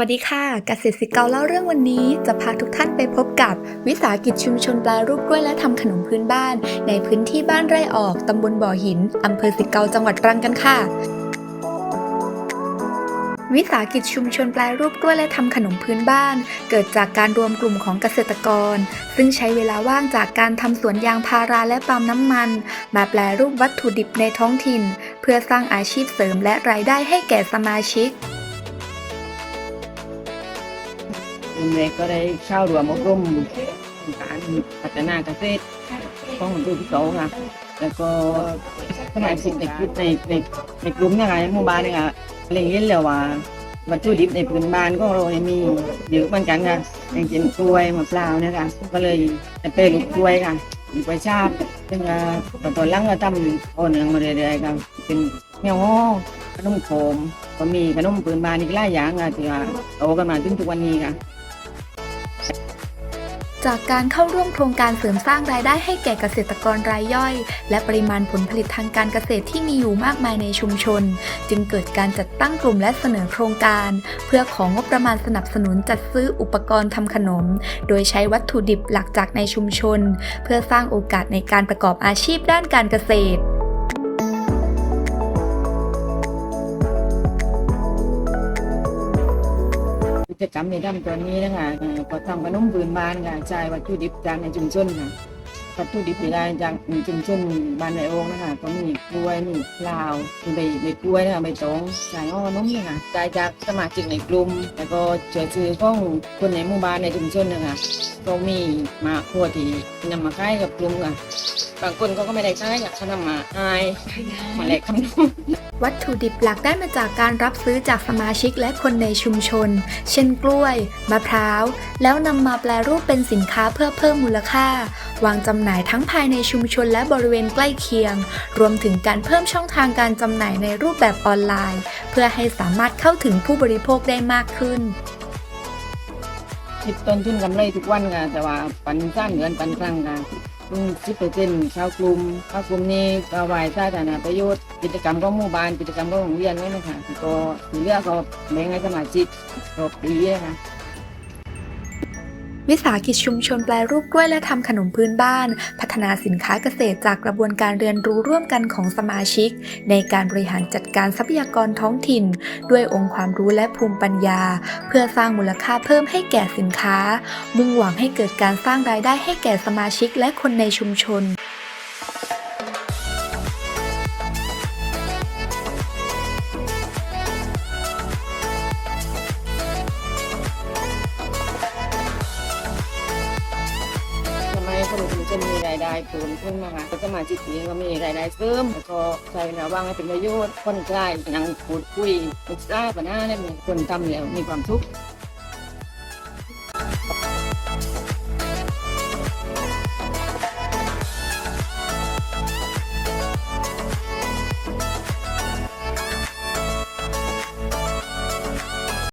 วัสดีค่ะเกษตรสิเกาเล่าเรื่องวันนี้จะพาทุกท่านไปพบกับวิสาหกิจชุมชนแปลรูปกล้วยและทำขนมพื้นบ้าน ในพื้นที่บ้านไร่ออกตำบลบ่อหินอำเภอสิเกาจังหวัดตรังกันค่ะ วิสาหกิจชุมชนแปลรูปกล้วยและทำขนมพื้นบ้าน เกิดจากการรวมกลุ่มของเกษตรกร ซึ่งใช้เวลาว่างจากการทำสวนยางพาราและปาล์มน้ำมัน มาแปลรูปวัตถุดิบในท้องถิ่น เพื่อสร้างอาชีพเสริมและรายได้ให้แก่สมาชิก ลุงเล็กก็ได้เข้าร่วมอบรมการพัฒนาเกษตรของดูที่โตค่ะแล้วก็สมาชิกในกลุ่มในในในกลุ่มเนี่ยค่ะในหมู่บ้านเนี่ยค่ะเรียนเห็นแล้วว่าวัตถุดิบในพื้นบ้านของเราเนี่ยมีเยอะเหมือนกันค่ะอย่างเช่นกล้วยมะพร้าวเนี่ยค่ะก็เลยเป็นลูกกล้วยค่ะมีกล้วยชาบซึ่งตอนตอนหลังก็ทำโอนเนืองมาเรื่อยๆค่ะเป็นเมี่ยวฮ้อขนมโคมก็มีขนมพื้นบ้านอีกหลายอย่างค่ะที่ว่าโตกันมาถึงทุกวันนี้ค่ะ จากการเข้าร่วมโครงการเสริมสร้างรายได้ให้แก่เกษตรกรรายย่อย และปริมาณผลผลิตทางการเกษตรที่มีอยู่มากมายในชุมชน จึงเกิดการจัดตั้งกลุ่มและเสนอโครงการ เพื่อของงบประมาณสนับสนุนจัดซื้ออุปกรณ์ทำขนม โดยใช้วัตถุดิบหลักจากในชุมชน เพื่อสร้างโอกาสในการประกอบอาชีพด้านการเกษตร กิจกรรมในด้านตอนนี้นะคะเอ่อก็ทำขนมพื้นบ้านค่ะใช้วัตถุดิบจากในชุมชนค่ะวัตถุดิบที่ได้จากชุมชนบ้านในโองนะคะก็มีกล้วยมีพลาวมีใบใบกล้วยนะคะใบตองใส่อ้อน้มเนี่ยค่ะได้จากสมาชิกในกลุ่มแล้วก็ช่วยซื้อของคนในหมู่บ้านในชุมชนนะคะก็มีมาพวที่นำมาขายกับกลุ่มค่ะบางคนเขาก็ไม่ได้ขายค่ะเขานำมาอายมาแลกขนม วัตถุดิบหลักได้มาจากการรับซื้อจากสมาชิกและคนในชุมชน เช่นกล้วย มะพร้าว แล้วนำมาแปลรูปเป็นสินค้าเพื่อเพิ่มมูลค่า วางจำหน่ายทั้งภายในชุมชนและบริเวณใกล้เคียง รวมถึงการเพิ่มช่องทางการจำหน่ายในรูปแบบออนไลน์ เพื่อให้สามารถเข้าถึงผู้บริโภคได้มากขึ้นคิดต้นทุนกำไรทุกวันค่ะแต่ว่าปันสั้นเงินปันครั้งค่ะ ซึ่งสิบเปอร์เซ็นต์ชาวกลุ่มชาวกลุ่มนี้ก็วายสาธารณประโยชน์กิจกรรมก็หมู่บ้านกิจกรรมของโรงเรียนไว้นะคะก็ถือเลือกก็แบ่งให้สมาชิกรอบปีนะคะ วิสาหกิจชุมชนแปลรูปกล้วยและทำขนมพื้นบ้าน พัฒนาสินค้าเกษตรจากกระบวนการเรียนรู้ร่วมกันของสมาชิก ในการบริหารจัดการทรัพยากรท้องถิ่น ด้วยองค์ความรู้และภูมิปัญญา เพื่อสร้างมูลค่าเพิ่มให้แก่สินค้า มุ่งหวังให้เกิดการสร้างรายได้ให้แก่สมาชิกและคนในชุมชน คนในชุมชนมีรายได้เพิ่มขึ้นมาค่ะก็สมาชิกนี้ก็มีรายได้เพิ่มแล้วก็ใช้เวลาว่างให้เป็นประโยชน์คนใกล้นั่งพูดคุยปรึกษาปัญหาเนี่ยมีคนทำแล้วมีความสุข